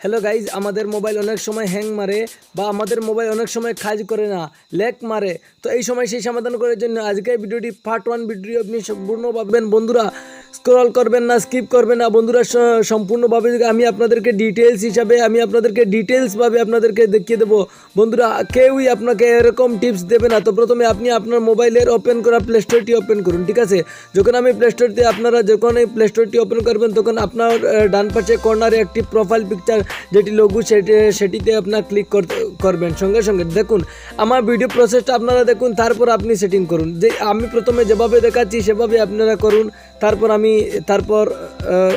Hello guys আমাদের mobile অনেক সময় হ্যাং মারে বা আমাদের মোবাইল অনেক সময় কাজ করে না লেক মারে। তো এই সময় সেই সমাধান করার জন্য আজকের ভিডিওটি পার্ট ওয়ান ভিডিও আপনি সম্পূর্ণ পাবেন। বন্ধুরা স্ক্রল করবেন না স্কিপ করবেন না। বন্ধুরা সম্পূর্ণভাবে আমি আপনাদেরকে ডিটেলস হিসাবে, আমি আপনাদেরকে ডিটেলসভাবে আপনাদেরকে দেখিয়ে দেবো। বন্ধুরা, কেউই আপনাকে এরকম টিপস দেবে না। তো প্রথমে আপনি আপনার মোবাইলের ওপেন করা প্লে স্টোরটি ওপেন করুন, ঠিক আছে? যখন আমি প্লে স্টোরতে আপনারা যখন এই প্লে স্টোরটি ওপেন করবেন, তখন আপনার ডান পাশে কর্নারে একটি প্রোফাইল পিকচার যেটি লঘু সেটি, সেটিতে আপনার ক্লিক করবেন। সঙ্গে সঙ্গে দেখুন, আমার ভিডিও প্রসেসটা আপনারা দেখুন, তারপর আপনি সেটিং করুন। যে আমি প্রথমে যেভাবে দেখাচ্ছি, সেভাবে আপনারা করুন, তারপর আমি তারপর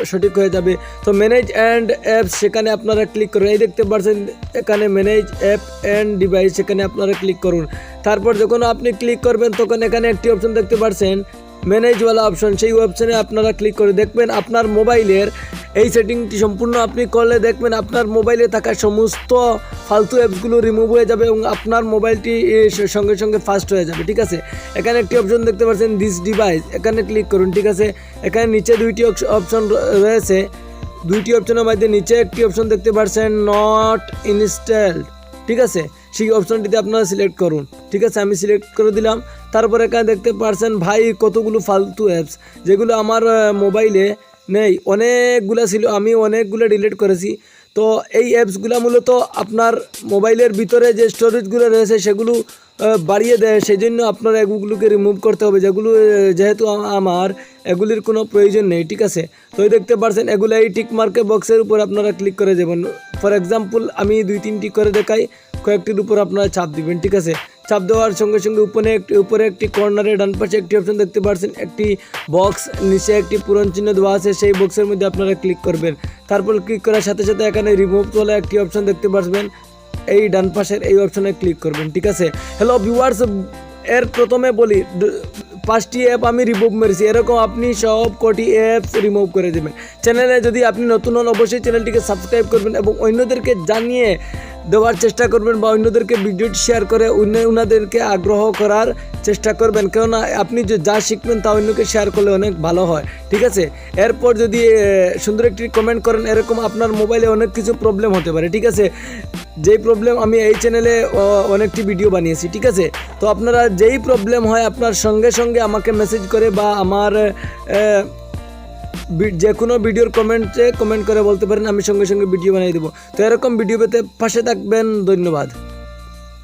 সঠিক হয়ে যাবে। তো ম্যানেজ অ্যান্ড অ্যাপ সেখানে আপনারা ক্লিক করুন। এই দেখতে পাচ্ছেন, এখানে ম্যানেজ অ্যাপ অ্যান্ড ডিভাইস সেখানে আপনারা ক্লিক করুন। তারপর যখন আপনি ক্লিক করবেন, তখন এখানে একটি অপশন দেখতে পাচ্ছেন ম্যানেজওয়ালা অপশন সেই অপশনে আপনারা ক্লিক করে দেখবেন, আপনার মোবাইলের এই সেটিংটি সম্পূর্ণ আপনি করলে দেখবেন আপনার মোবাইলে থাকা সমস্ত ফালতু অ্যাপসগুলো রিমুভ হয়ে যাবে এবং আপনার মোবাইলটি সঙ্গে সঙ্গে ফাস্ট হয়ে যাবে, ঠিক আছে? এখানে একটি অপশন দেখতে পাচ্ছেন দিস ডিভাইস এখানে ক্লিক করুন, ঠিক আছে? এখানে নিচে দুইটি অপশন রয়েছে। দুইটি অপশনের মধ্যে নিচে একটি অপশন দেখতে পাচ্ছেন নট ইনস্টলড ঠিক আছে? সেই অপশনটিতে আপনারা সিলেক্ট করুন, ঠিক আছে? আমি সিলেক্ট করে দিলাম। তারপর এখানে দেখতে পাচ্ছেন, ভাই, কতগুলো ফালতু অ্যাপস যেগুলো আমার মোবাইলে নেই, অনেকগুলো ছিল, আমি অনেকগুলো ডিলিট করেছি। তো এই অ্যাপসগুলো মূলত আপনার মোবাইলের ভিতরে যে স্টোরেজগুলো রয়েছে, সেগুলো বাড়িয়ে দেয়। সেই জন্য আপনার এগুলোকে রিমুভ করতে হবে, যেগুলো যেহেতু আমার, এগুলির কোনো প্রয়োজন নেই, ঠিক আছে? তো দেখতে পারছেন এগুলো এই টিক মার্কে বক্সের উপর আপনারা ক্লিক করে যাবেন ফর এক্সাম্পল আমি দুই তিনটি করে দেখাই, কয়েকটির উপর আপনারা চাপ দিবেন, ঠিক আছে? চাপ দেওয়ার সঙ্গে সঙ্গে উপরে একটি উপরে একটি কর্নারে ডান পাশে একটি অপশন দেখতে পাচ্ছেন একটি বক্স নিচে একটি পূরণ চিহ্ন দেওয়া আছে, সেই বক্সের মধ্যে আপনারা ক্লিক করবেন। তারপর ক্লিক করার সাথে সাথে এখানে রিমুভ তোলা একটি অপশন দেখতে পাচ্ছেন এই ডান পাশের এই অপশনে ক্লিক করবেন, ঠিক আছে? হ্যালো ভিউয়ার্স এর প্রথমে বলি পাঁচটি অ্যাপ আমি রিমুভ মেরেছি। এরকম আপনি সব কটি অ্যাপস রিমুভ করে দেবেন। চ্যানেলে যদি আপনি নতুন হন, অবশ্যই চ্যানেলটিকে সাবস্ক্রাইব করবেন এবং অন্যদেরকে জানিয়ে দেওয়ার চেষ্টা করবেন বা অন্যদেরকে ভিডিওটি শেয়ার করে অন্য ওনাদেরকে আগ্রহ করার চেষ্টা করবেন। কেননা আপনি যে যা শিখবেন তা অন্যকে শেয়ার করলে অনেক ভালো হয়। ঠিক আছে? এরপর যদি সুন্দর একটি কমেন্ট করেন, এরকম আপনার মোবাইলে অনেক কিছু প্রবলেম হতে পারে। ঠিক আছে? যেই প্রবলেম আমি এই চ্যানেলে অনেকটি ভিডিও বানিয়েছি। ঠিক আছে? তো আপনারা যেই প্রবলেম হয়, আপনার সঙ্গে সঙ্গে আমাকে মেসেজ করে বা আমার যে কোনো ভিডিওর কমেন্টে কমেন্ট করে বলতে পারেন, আমি সঙ্গে সঙ্গে ভিডিও বানিয়ে দেবো। তো এরকম ভিডিও পেতে পাশে থাকবেন, ধন্যবাদ।